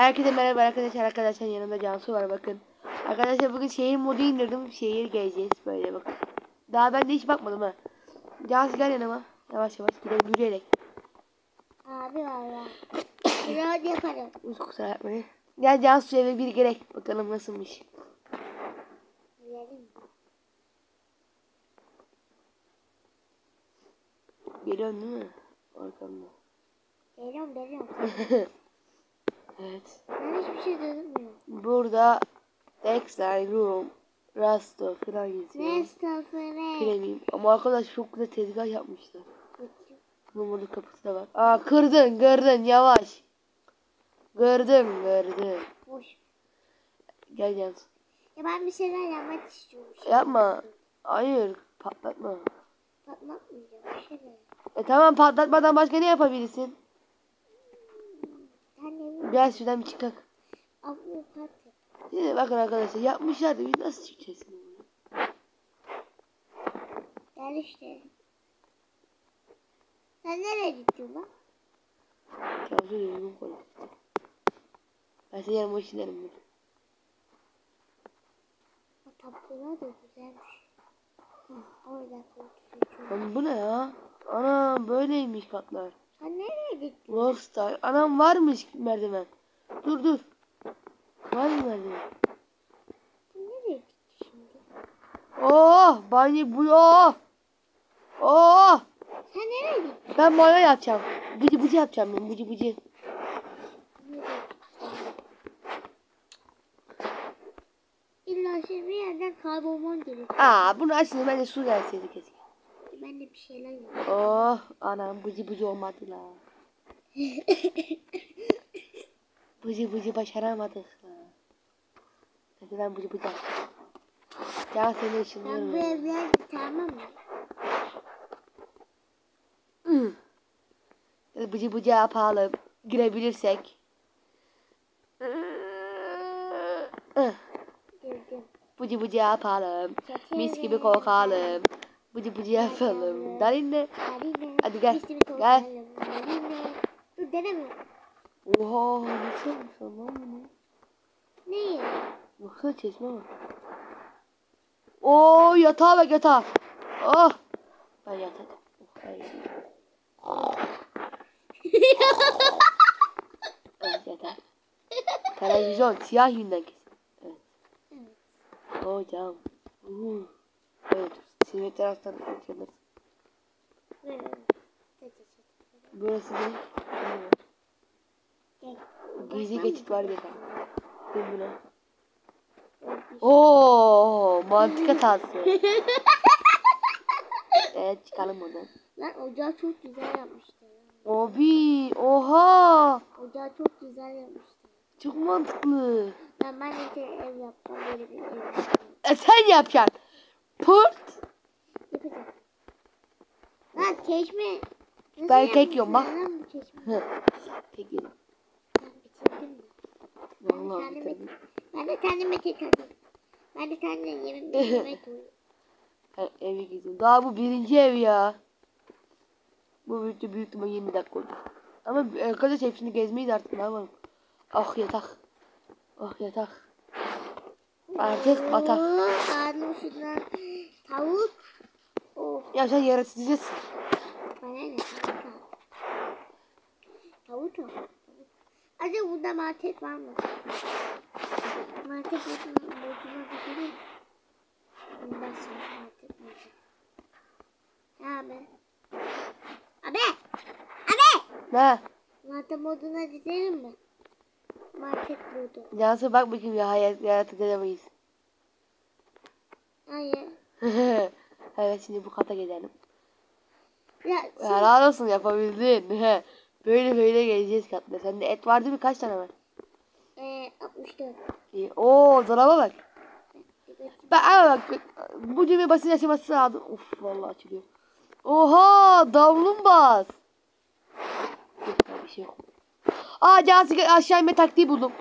Herkese merhaba arkadaşlar. Arkadaşlar yanımda Cansu var bakın. Arkadaşlar bugün şehir modu indirdim. Şehir gezeceğiz böyle bakın. Daha ben de hiç bakmadım ha. Cansu gel yanıma. Yavaş yavaş gidelim yürüyerek. Abi valla. Biraz yaparım. Kusura bakmayın. Gel Cansu eve bir gerek. Bakalım nasılmış. Yiyelim. Geliyorsun değil mi? Arkamda. Geliyorum geliyorum. Evet. Ben hiçbir şey duymuyorum. Burada Dexter, Room, Rasto falan yazıyor. Stafere? Premium. Ama arkadaş çok güzel tezgah yapmışlar. Numaralı kapısı da var. Aa kırdın kırdın yavaş. Kırdın kırdın. Boş. Gel Cansu. Ya ben bir şeyler yapmak istiyorum. Yapma. Hayır patlatma. Patlatmayacağım bir şeyler. E tamam patlatmadan başka ne yapabilirsin? Bileyim. Gel şuradan bir çıkak. Şimdi bakın arkadaşlar yapmışlar da biz nasıl çıkacağız şimdi? Gel işte. Sen nereye gittin lan? Cansu yüzümü koy. Ben seni yarın boş inerim burada. O tapkına da güzelmiş. Orada koltuğu. Lan bu ne ya? Ana böyleymiş katlar. Sen nereye gittin? Rockstar. Anam varmış merdiven. Dur dur. Var mı merdiven? Nereye gittin şimdi? Oh banyo bu oh. Oh. Sen nereye gittin? Ben banyo yapacağım. Bıcı bıcı yapacağım ben bıcı bıcı. İlla şey bir yerden kaybolman gerekiyor. Aa bunu açınca bence su gelseydi keşke. Ben de bir şeyler yapayım. Oh anam bıcı bıcı olmadı la. bıcı bıcı başaramadık la. Hadi ben bıcı bıcı yapacağım. Gel seni Ben bu ışınlıyorum. evden tamam mı? Hadi bıcı bıcı yapalım. Girebilirsek. Girdim. Bıcı bıcı yapalım. Mis gibi kokalım. Bıcı bıcı yapalım. Dalinle. Hadi gel, gel. Dur denemiyorum. Oha nasıl olmuş lan bunu? Ne ya? Baksana çeşme var. Oo yatağa bak yatağa. Oh. Ben yatak. Oh, ay, şey. evet yatak. Televizyon siyah yünden kesin. Evet. Hocam. Evet. Silme taraftan açılır. Burası? Gel. Gizli geçit var bir tane. Dur buna. Bir- Oo, mantık hatası. evet çıkalım buradan. Lan ocağı çok güzel yapmışlar. Abi, oha. Ocağı çok güzel yapmışlar. Çok mantıklı. Ben ben de ev yaptım. Böyle bir ev yapacağım. E sen yapacaksın. Pırt. Yapacağım. Lan çeşme. Nasıl Ben kek yiyorum, bak. Bitirdim mi? Vallahi bitirdim. Ben de kendime kek alayım. Ben de kendime yemek yemek evi geziyorum. Daha bu birinci ev ya. Bu büyüktü büyük ihtimal 20 dakika oldu. Ama arkadaş hepsini gezmeyiz artık ne yapalım. Ah yatak. Ah yatak. Artık batak. Oo, Karnım şundan tavuk. Ya sen yaratıcısın. bana ne tavuk al. Acaba burada market var mı? Market moduna moduna gidelim. Ondan sonra market market. Abi. Abi. Abi. Ne? Market moduna gidelim mi? Market modu. Cansu bak bakayım ya hayat yaratıcı edemeyiz. Hayır. evet şimdi bu kata gidelim. Ya sen Helal olsun yapabildin. böyle böyle geleceğiz katla. Sende et vardı mı? Kaç tane var? e, 64. İyi. Oo dolaba bak. Ben ama bak bu düğme basınç aşaması lazım. Of vallahi açılıyor. Oha davlumbaz. Yok bir şey yok. Aa gel, aşağı inme taktiği buldum.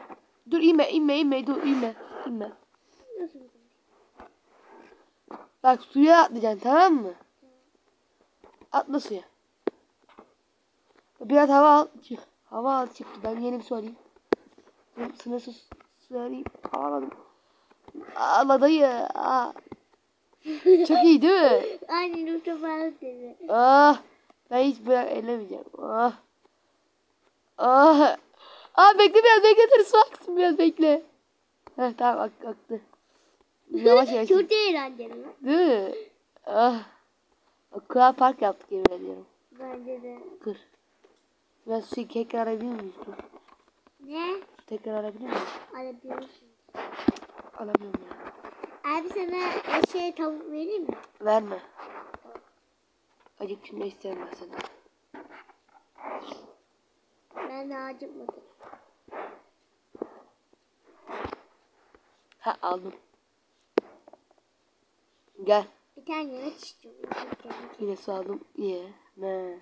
Dur inme inme inme dur inme. inme. Nasıl? Bak suya atlayacaksın tamam mı? Atla suya. Biraz hava al çık. Hava al çık. Ben yeni bir su alayım. Sınırsız sığarayım. Alamadım. Ağla dayı. Aa. Çok iyi değil mi? O çobanlık dedi. Ah. Ben hiç böyle ellemeyeceğim. Ah. Ah. Ah bekle biraz bekle. Su aksın biraz bekle. Heh tamam ak aktı. Yavaş yavaş. Çok eğlenceli lan. Değil mi? Ah. Aqua park yaptık yemin ediyorum. Bence de. Dur. Ben suyu tekrar arayabilir miyiz? Dur. Ne? Tekrar arayabilir miyiz? Alabiliyorsun. Alamıyorum ya. Abi sana şey tavuk vereyim mi? Verme. Acık şimdi isterim ben senden. Ben de acıkmadım. Ha aldım. Gel. Bir tane yemek istiyorum. Yine su aldım. Ye. Ne?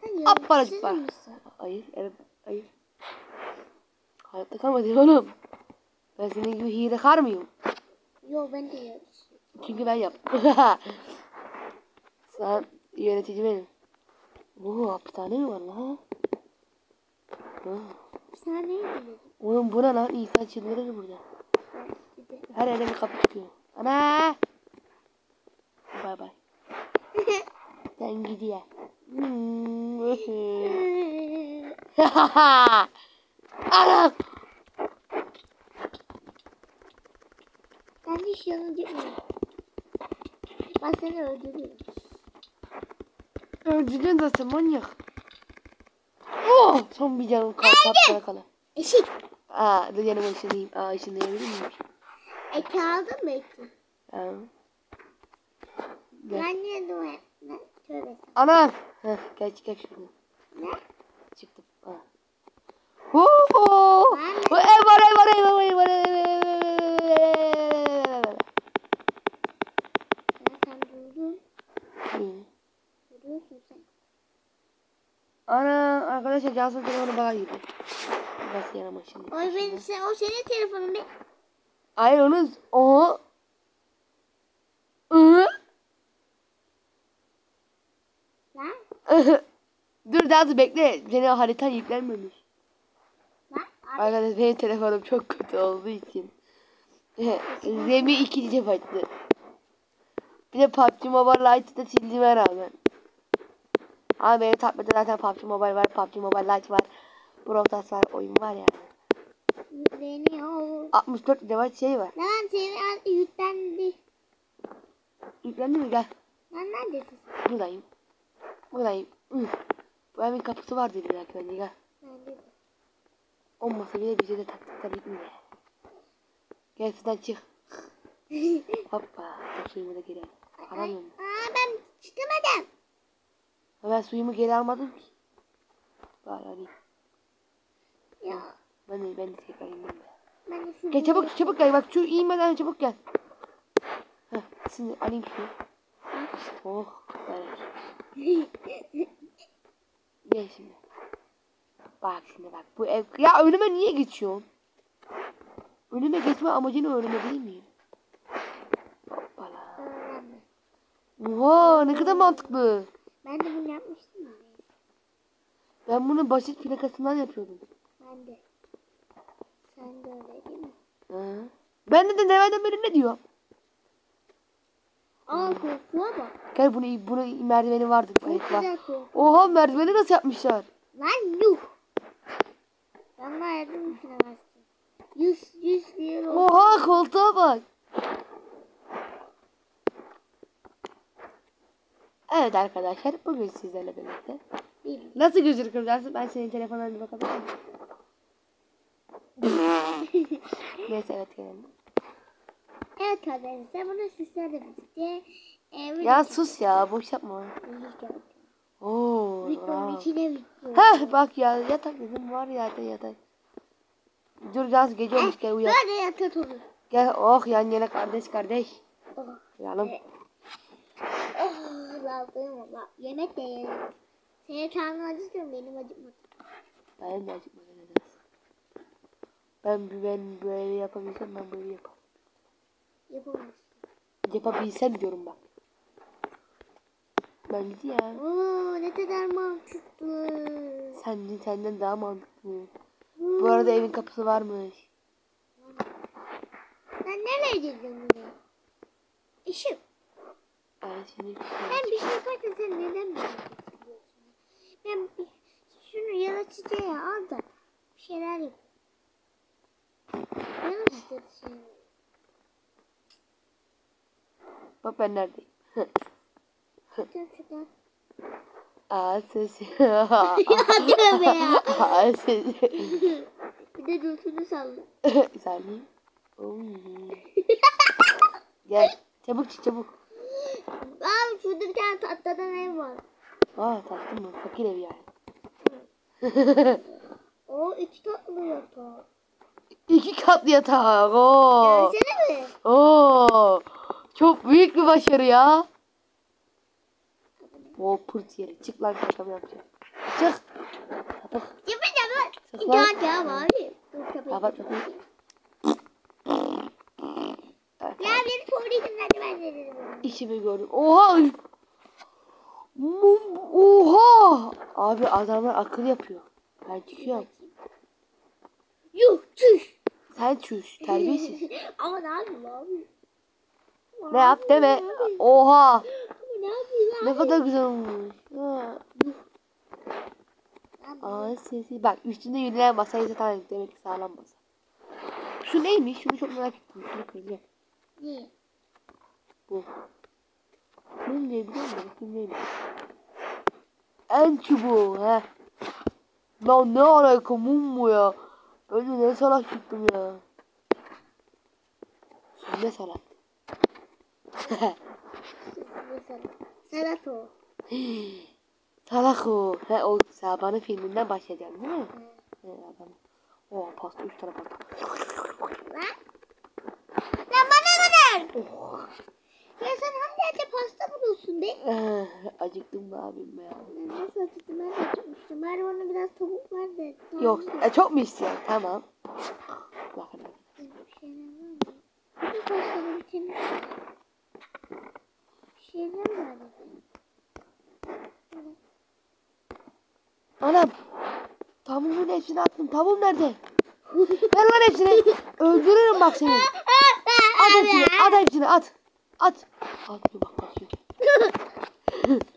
Sen yemek Apparacık var. Hayır. Evet. Hayır. Hayatta kalmadı oğlum. Ben senin gibi hile kar mıyım? Yo ben de istiyorum. Çünkü ben yaptım. Sen yönetici benim. Oo hapishane mi var lan? Ne dedim? Oğlum bu ne lan? İnsan çıldırır burada. Her yerde bir kapı çıkıyor. Ana! Bay bay. Sen gidiyor. Anam! Ben hiç yanılacak mıyım? Ben seni öldürürüm. Öldürdün zaten manyak. Oh! Son bir canım kaldı. Kapıya kala. Eşik. Aa, dur yanıma ışınayım. Aa, ışınlayabilir miyim? Eti aldın mı eti? Aa. Gel. Ben niye dua etmem? Tövbe. Anam! Heh, gel çıkar şuradan. Ne? Çıktım. Ha. Ben- Bu ev var ev var ev var ev var ev var, sen sen. Ana arkadaşlar Cansu'nun telefonu bana girdi. Nasıl yanıma şimdi? Oy benim sen, o senin telefonun be. Hayır onun o. Dur daha dur bekle. Senin haritan yüklenmemiş. Arkadaşlar benim telefonum çok kötü olduğu için. Remi ikinci yaptı. Bir de PUBG Mobile Lite'ı da sildiğime rağmen. Ama benim tablette zaten PUBG Mobile var, PUBG Mobile Lite var. Brawl var, oyun var yani. Yükleniyor. 64 GB şey var. Lan senin yüklendi. Yüklendi mi? Gel. Lan neredesin? Buradayım. Buradayım. Hı. Bu evin kapısı var dediler ki bence gel. Neredesin? Olmasa bile bize de taktıklar gitmiyor. Gel şuradan çık. Hoppa. Suyumu da geri al. Alamıyorum. Aa ben çıkamadım. Ben suyumu geri almadım ki. Bari alayım. Ben de, ben de tekrar be. ben Gel çabuk çabuk gel. Bak şu inmeden çabuk gel. Heh, şimdi alayım şunu. Oh. Evet. Gel şimdi. Bak şimdi bak. Bu ev... Ya önüme niye geçiyorsun? Önüme geçme amacını öğrenebilir miyim? Hoppala. Oha ne kadar mantıklı. Ben de bunu yapmıştım ya. Ben bunu basit plakasından yapıyordum. Ben de. Sen de öyle değil mi? Hı. Ben de de nereden beri ne diyor? Aa korkuğa bak. Gel bunu bunu merdiveni vardı. Oha merdiveni nasıl yapmışlar? Lan yuh. Ben daha yardım düşünemezsin. Yüz yüz diye oldu. Oha koltuğa bak. Evet arkadaşlar bugün sizlerle birlikte. Nasıl gözünü kıracaksın? Ben senin telefonuna bir bakabilir miyim? Neyse evet gelelim. Evet arkadaşlar bunu sizlerle birlikte e, Ya sus ya boş yapma. Oo. Videonun içine. Heh bak ya yatak dedim var ya yatak. Dur Cansu gece olmuş gel uyan. Böyle yatak olur. Gel oh yan yana kardeş kardeş. Oh. Oh, lazım valla. Yemek de yerim. Senin karnın acıktı mı? Benim acıkmadı. Ben de acıkmadım nedense. Ben, ben böyle yapabilsem ben böyle yaparım. Yapamazsın. Yapabilsem diyorum bak. Ben gidiyorum. Oo ne kadar mantıklı. Sen, senden daha mantıklı. Bu arada evin kapısı varmış. Ben nereye gidiyorum ya? İşim. Evet şimdi Ben bir şey yaparken sen neden bir şey? Ben bir, şunu yaratıcıya al da bir şeyler yap. Yaratıcı şey. Bak ben neredeyim. Şuradan. Aa sesi. Ya tövbe ya. Aa sesi. Bir de notunu salla. Oy. Gel. Çabuk çık çabuk. Abi şurada bir tane tatlıdan ev var. Aa taktın mı? Fakir ev yani. O üç tatlı yatak. İki katlı yatak. Oo. Gelsene mi? Oo. Çok büyük bir başarı ya. O pırt yeri. Çık lan şaka yapacağım. Çık. Sapık. Yapacağım ben. Sus lan. Abi. Dur kapıyı. Kapat kapıyı. Evet, Ya beni tuvaletin merdivenleri dedim. İşimi gördüm. Oha. Oha. Abi adamlar akıl yapıyor. Ben çıkıyorum. Yuh çüş. Sen çüş. Terbiyesiz. Ama ne yapayım abi? ne yap deme. Ne? Oha. Ne yapayım? Ne kadar güzel olmuş. Ne? Aa sesi. Bak üstünde yürüyen masayı zaten demek ki sağlam masa. Şu neymiş? Şunu çok merak ettim. Şunu kıracağım. Niye? Bu. Mum diye biliyor musun? Bakayım neymiş? En çubuğu he. Lan ne alaka mum mu ya? De ne salak çıktım ya. Ne salak? Mesela. Salat o. salak o. He o Saban'ın filminden başlayacağım değil mi? He adam. O pasta üç tane pasta. Lan. Lan bana ne ver? Oh. Ya sen hangi yerde pasta buluyorsun be? Acıktım da abim ya. Ben nasıl acıktım ben de acıkmıştım. Bari bana biraz tavuk ver de. Yok e, çok mu istiyorsun? Tamam. Bakın. Anam. Tavuğun hepsini attım. Tavuğum nerede? Ver lan hepsini. Öldürürüm bak seni. At hepsini. At hepsini. At. At. Bir bak basıyor. Lan burada.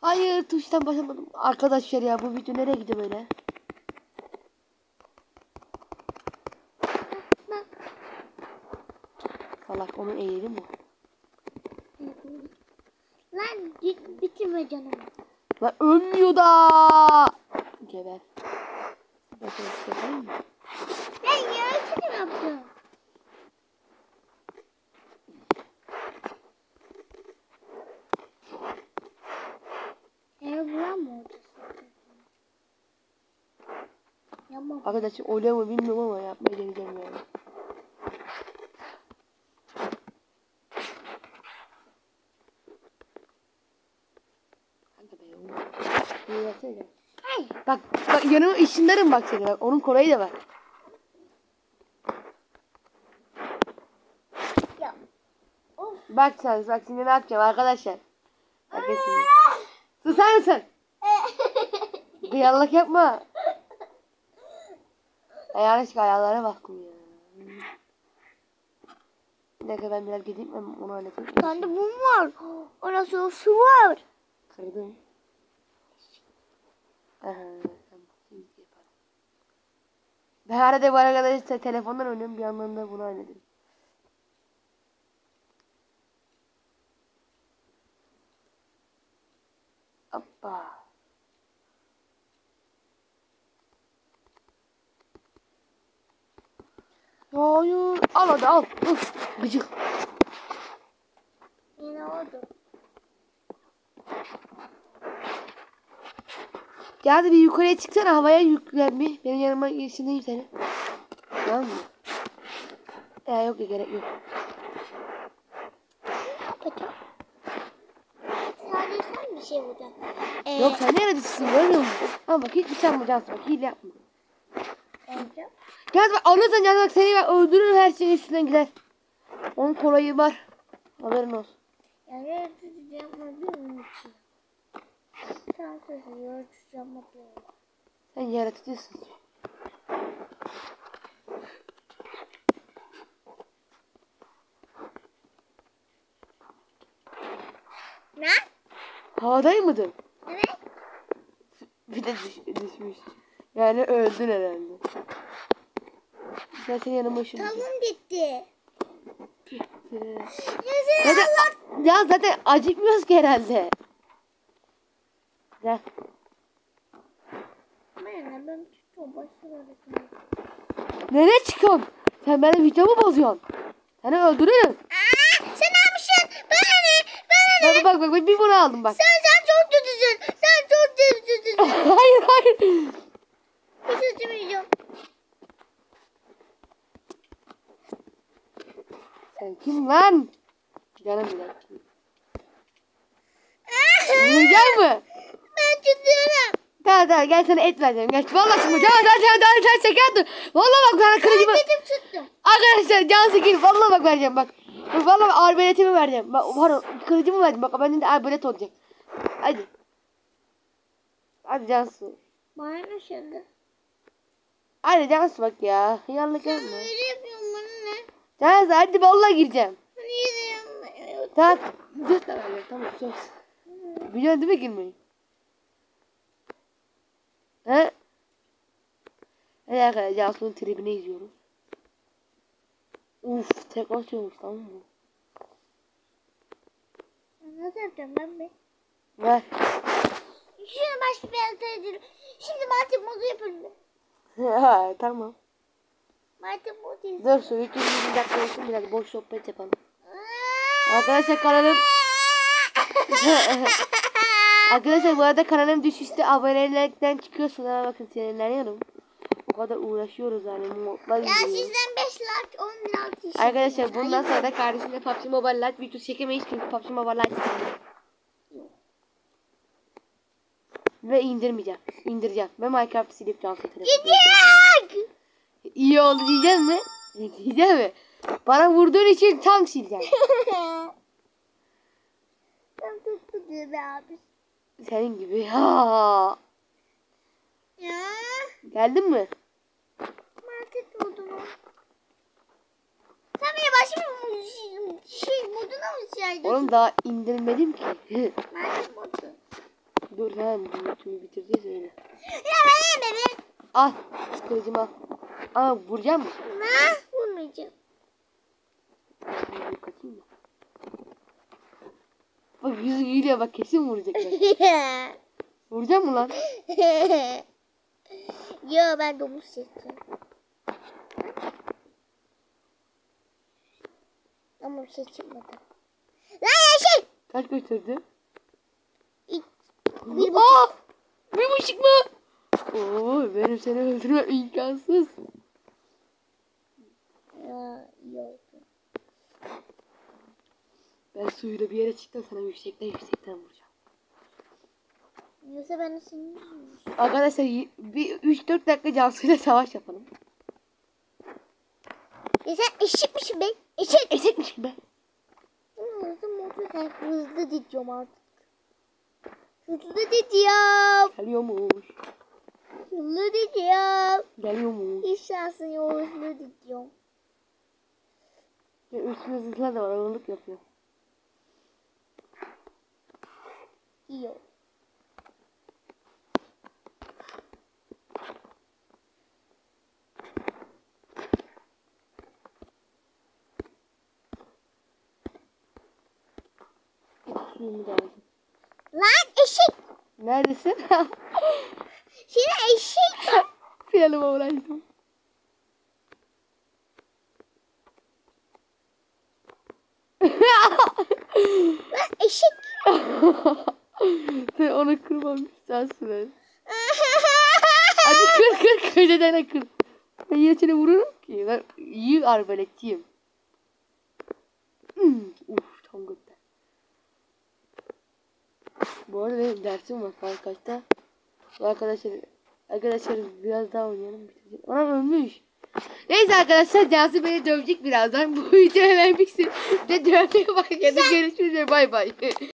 Hayır tuştan basamadım. Arkadaşlar ya bu video nereye gidiyor böyle? Bak. Salak onun eğri mi? Git bitirme canım. Lan ölmüyor da. Geber. Bakın yapayım mı? Ben yarısını yaptım. Arkadaşlar oluyor mu bilmiyorum ama yapmayı deneyeceğim yani. Kanka be oğlum. İyi versene. Hayır. Bak bak yanıma ışınlarım bak seni bak onun kolayı da var. Ya. Of. Bak sen bak şimdi ne yapacağım arkadaşlar. Bak şimdi. Susar mısın? Kıyarlık yapma. Ay yanlışlıkla ayarlara baktım ya. Bir dakika ben biraz gideyim ben onu halledeyim. Sende mum var. Orası su var. Kırdım. Aha. Ben arada bu arkadaşlar telefondan oynuyorum bir yandan da bunu halledeyim. Hoppa. Hayır. Al hadi al. Uf, gıcık. Yine oldu. Ya hadi bir yukarıya çıksana havaya yüklen bir. Benim yanıma ışınlayayım seni. Tamam mı? Ya yok ya gerek yok. Yapacağım? Sadece sen bir şey vuracaksın. Ee, Yok sen nerede tutsun görmüyor musun? Ama bak hiç uçanmayacaksın bak hile yapma. yapacağım. Gel bak anlatan gel bak seni ben öldürürüm her şeyin üstüne gider. Onun kolayı var. Haberin olsun. Yani yaratıcı yapmadığım için. Sen sesi yaratıcı için. Sen yaratıcısın. Ne? Havadayı mıydın? Evet. Bir de düş, düşmüş. Yani öldün herhalde. Ben senin yanıma üşüdüm. Tavuğum gitti. Gitti. Ya Zaten, ya zaten acıkmıyoruz ki herhalde. Gel. Ben ben çok başarılı. Nereye çıkıyorsun? Sen benim videomu bozuyorsun. Seni öldürürüm. Aa, sen ne yapmışsın? Bana ne? Bana ne? Bak bak bak, bir bunu aldım bak. Sen sen çok kötüsün. Sen çok kötüsün. hayır hayır. Hiç acımayacağım. Sen kim lan? Canım bir dakika. Vuracak mı? Ben tutuyorum. Tamam tamam gel sana et vereceğim. Gel. Vallahi çıkma. Tamam tamam tamam tamam sen şeker dur. Vallahi bak sana kılıcımı. Dedim tuttum. Arkadaşlar can sıkın. Vallahi bak vereceğim bak. Bak, Vallahi bak, arbeletimi vereceğim. Bak pardon kılıcımı verdim. Bak bende de arbelet olacak. Hadi. Hadi Cansu. Bana ne şimdi? Hadi Cansu bak ya. Hıyarlık yapma. Öyle yapıyorum bana ne? Cansu hadi vallahi gireceğim. Hani yine yapmıyor. Tamam. Tamam söz. Biliyorsun değil mi girmeyi? He? Evet arkadaşlar Cansu'nun tribini izliyoruz. Uf tek atıyormuş tamam mı? Nasıl yapacağım ben be? Ver. Şunu başka bir yerde edelim. Şimdi Martin modu yapalım. ha, tamam. Martin modu yapalım. Dur şu 320 dakika olsun biraz boş sohbet yapalım. Arkadaşlar kanalım Arkadaşlar bu arada kanalım düşüşte abonelikten çıkıyorsun ama bakın sinirleniyorum. O kadar uğraşıyoruz yani modlar Ya gidiyor. sizden 5 like 10 like işte. Arkadaşlar bundan sonra da kardeşimle PUBG Mobile Lite videosu çekemeyiz çünkü PUBG Mobile Lite. Ve indirmeyeceğim. İndireceğim. Ve Minecraft'ı silip can satırım. Gidiyor. İyi oldu diyeceğim mi? Diyeceğim mi? Bana vurduğun için tam sileceğim. Ben tuttu diyor be abi. Senin gibi. Ha. Ya. Geldin mi? Market modunu. Sen beni başka bir şey, moduna mı çağırdın? Oğlum daha indirmedim ki. Market modu. Dur sen bu videoyu bitireceğiz öyle. Ya ben ne bebe? Al. Kılıcımı al. Ama vuracağım mı? Ne? Vurmayacağım. Kaçayım mı? Bak yüzü gülüyor bak kesin vuracak. bak. Vuracağım mı lan? Yo ben domuz seçeceğim. Ama bir şey çıkmadı. Lan yeşil! Kaç götürdü? İlk bir bu. Aa! Bir buçuk mu? Oo, benim seni öldürmem imkansız. Ya, iyi oldu. Ben suyla bir yere çıktım sana yüksekten yüksekten vuracağım. Yoksa ben de senin Arkadaşlar y- bir 3-4 dakika Cansu'yla savaş yapalım. Ya sen eşek misin be? Eşek. Eşekmiş gibi. Hızlı motor sen hızlı diyorum artık. Hızlı diyorum. Geliyormuş. Hızlı diyorum. Geliyormuş. Hiç şansın yok hızlı diyorum. Ya üstüne zırhlar da var ağırlık yapıyor. Suyumu da aldım. Lan eşek. Neredesin? Şimdi eşek. Yanıma uğraştım. Lan eşek. Sen onu kırmamış Cansu ben. Hadi kır kır kır dedene kır. Ben yine vururum ki. Ben iyi arbeletçiyim. Hmm, Uf tam gökte. Bu arada benim dersim var saat kaçta? Arkadaşlar arkadaşlar biraz daha oynayalım. Anam ölmüş. Neyse arkadaşlar Cansu beni dövecek birazdan. Bu videoyu hemen bitsin. Ve dövmeye başladı. Görüşürüz. Bay bay.